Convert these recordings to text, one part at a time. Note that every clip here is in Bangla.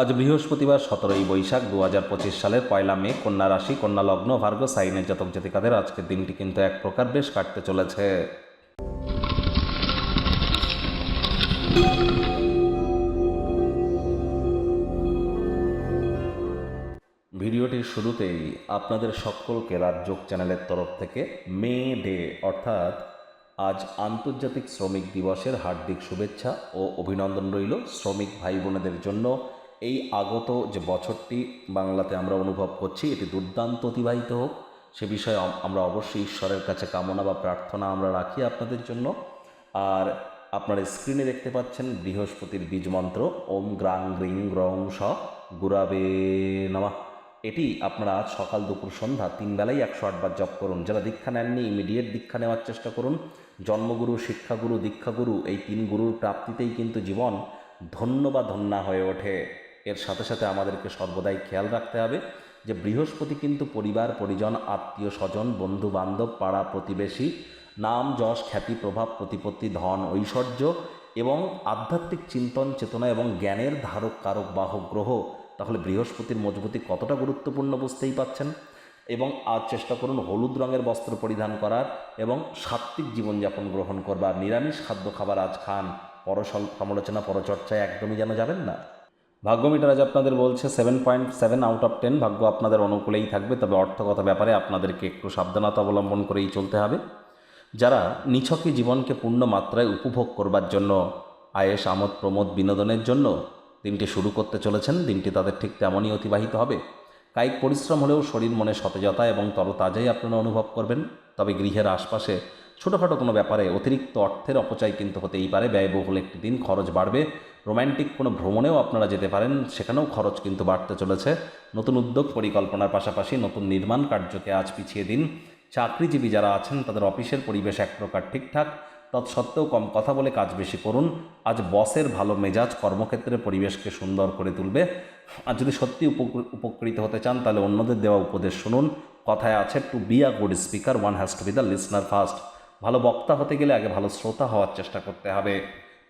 আজ বৃহস্পতিবার সতেরোই বৈশাখ দু হাজার পঁচিশ সালের পয়লা মে, কন্যা রাশি, কন্যা লগ্ন, ভার্গ সাইনের জাতক জাতিকাদের আজকের দিনটি কিন্তু এক প্রকার বেশ কাটতে চলেছে। ভিডিওটির শুরুতেই আপনাদের সকলকে রাজযোগ চ্যানেলের তরফ থেকে মে ডে, অর্থাৎ আজ আন্তর্জাতিক শ্রমিক দিবসের হার্দিক শুভেচ্ছা ও অভিনন্দন রইল শ্রমিক ভাই বোনেদের জন্য। এই আগত যে বছরটি বাংলাতে আমরা অনুভব করছি, এটি দুর্দান্ত অতিবাহিত হোক, সে বিষয়ে আমরা অবশ্যই ঈশ্বরের কাছে কামনা বা প্রার্থনা আমরা রাখি আপনাদের জন্য। আর আপনারা স্ক্রিনে দেখতে পাচ্ছেন বৃহস্পতির বীজ মন্ত্র, ওম গ্রাং গ্রিং গ্রং স গুরাবে নামা। এটি আপনারা আজ সকাল দুপুর সন্ধ্যা তিন বেলাই একশো আটবার জপ করুন। যারা দীক্ষা নেননি ইমিডিয়েট দীক্ষা নেওয়ার চেষ্টা করুন। জন্মগুরু, শিক্ষাগুরু, দীক্ষাগুরু, এই তিন গুরুর প্রাপ্তিতেই কিন্তু জীবন ধন্য বা ধন্যা হয়ে ওঠে। এর সাথে সাথে আমাদেরকে সর্বদাই খেয়াল রাখতে হবে যে বৃহস্পতি কিন্তু পরিবার, পরিজন, আত্মীয় স্বজন বন্ধু বান্ধব পাড়া প্রতিবেশী, নাম, যশ, খ্যাতি, প্রভাব, প্রতিপত্তি, ধন, ঐশ্বর্য এবং আধ্যাত্মিক চিন্তন, চেতনা এবং জ্ঞানের ধারক, কারক, বাহক, গ্রহ তাহলে বৃহস্পতির মজবুতি কতটা গুরুত্বপূর্ণ বুঝতেই পাচ্ছেন? এবং আজ চেষ্টা করুন হলুদ রঙের বস্ত্র পরিধান করার এবং সাত্ত্বিক জীবনযাপন গ্রহণ করবার। নিরামিষ খাদ্য খাবার আজ খান। পরসল সমালোচনা পরচর্চায় একদমই যেন যাবেন না। ভাগ্য মিটার আজ আপনাদের বলছে seven point seven out of ten ভাগ্য আপনাদের অনুকূলেই থাকবে, তবে অর্থগত ব্যাপারে আপনাদেরকে একটু সাবধানতা অবলম্বন করেই চলতে হবে। যারা নিছকে জীবনকে পূর্ণ মাত্রায় উপভোগ করবার জন্য আয়েস, আমোদ, প্রমোদ, বিনোদনের জন্য দিনটি শুরু করতে চলেছেন, দিনটি তাদের ঠিক তেমনই অতিবাহিত হবে। কায়িক পরিশ্রম হলেও শরীর মনে সতেজতা এবং তরতাজাই আপনারা অনুভব করবেন। তবে গৃহের আশপাশে ছোটোখাটো কোনো ব্যাপারে অতিরিক্ত অর্থের অপচয় কিন্তু হতেই পারে। ব্যয়বহুল একটি দিন খরচ বাড়বে। রোম্যান্টিক কোনো ভ্রমণেও আপনারা যেতে পারেন, সেখানেও খরচ কিন্তু বাড়তে চলেছে। নতুন উদ্যোগ পরিকল্পনার পাশাপাশি নতুন নির্মাণ কার্যকে আজ পিছিয়ে দিন। চাকরিজীবী যারা আছেন, তাদের অফিসের পরিবেশ এক প্রকার ঠিকঠাক। তৎসত্ত্বেও কম কথা বলে কাজ বেশি করুন। আজ বসের ভালো মেজাজ কর্মক্ষেত্রে পরিবেশকে সুন্দর করে তুলবে। আর যদি সত্যি উপকৃ- উপকৃত হতে চান, তাহলে অন্যদের দেওয়া উপদেশ শুনুন। কথায় আছে to be a good speaker one has to be the listener first ভালো বক্তা হতে গেলে আগে ভালো শ্রোতা হওয়ার চেষ্টা করতে হবে।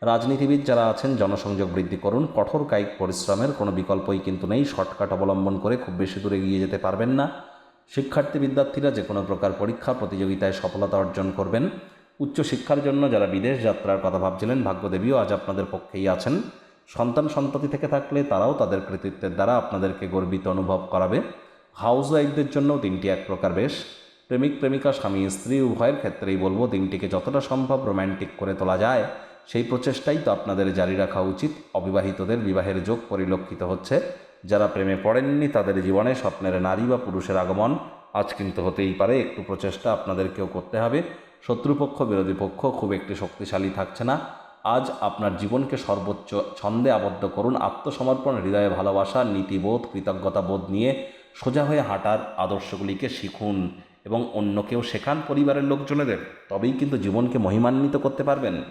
রাজনীতিবিদ যারা আছেন, জনসংযোগ বৃদ্ধি করুন। কঠোর কায়িক পরিশ্রমের কোনো বিকল্পই কিন্তু নেই। শর্টকাট অবলম্বন করে খুব বেশি দূরে এগিয়ে যেতে পারবেন না। শিক্ষার্থী বিদ্যার্থীরা যে কোনো প্রকার পরীক্ষা, প্রতিযোগিতায় সফলতা অর্জন করবেন। উচ্চশিক্ষার জন্য যারা বিদেশ যাত্রার কথা ভাবছিলেন, ভাগ্যদেবীও আজ আপনাদের পক্ষেই আছেন। সন্তান সন্ততি থেকে থাকলে তারাও তাদের কৃতিত্বের দ্বারা আপনাদেরকে গর্বিত অনুভব করাবে। হাউস ওয়াইফদের জন্য দিনটি এক প্রকার বেশ। প্রেমিক প্রেমিকা স্বামী, স্ত্রী, উভয়ের ক্ষেত্রেই বলব দিনটিকে যতটা সম্ভব রোম্যান্টিক করে তোলা যায়। সেই প্রচেষ্টাই তো আপনাদের জারি রাখা উচিত। অবিবাহিতদের বিবাহের যোগ পরিলক্ষিত হচ্ছে। যারা প্রেমে পড়েননি, তাদের জীবনে স্বপ্নের নারী বা পুরুষের আগমন আজ কিন্তু হতেই পারে। একটু প্রচেষ্টা আপনাদেরকেও করতে হবে। শত্রুপক্ষ, বিরোধী পক্ষ খুব একটি শক্তিশালী থাকছে না। আজ আপনার জীবনকে সর্বোচ্চ ছন্দে আবদ্ধ করুন। আত্মসমর্পণ, হৃদয়ে ভালোবাসা, নীতিবোধ কৃতজ্ঞতা বোধ নিয়ে সোজা হয়ে হাঁটার আদর্শগুলিকে শিখুন এবং অন্যকেও শেখান পরিবারের লোকজনেদের, তবেই কিন্তু জীবনকে মহিমান্বিত করতে পারবেন।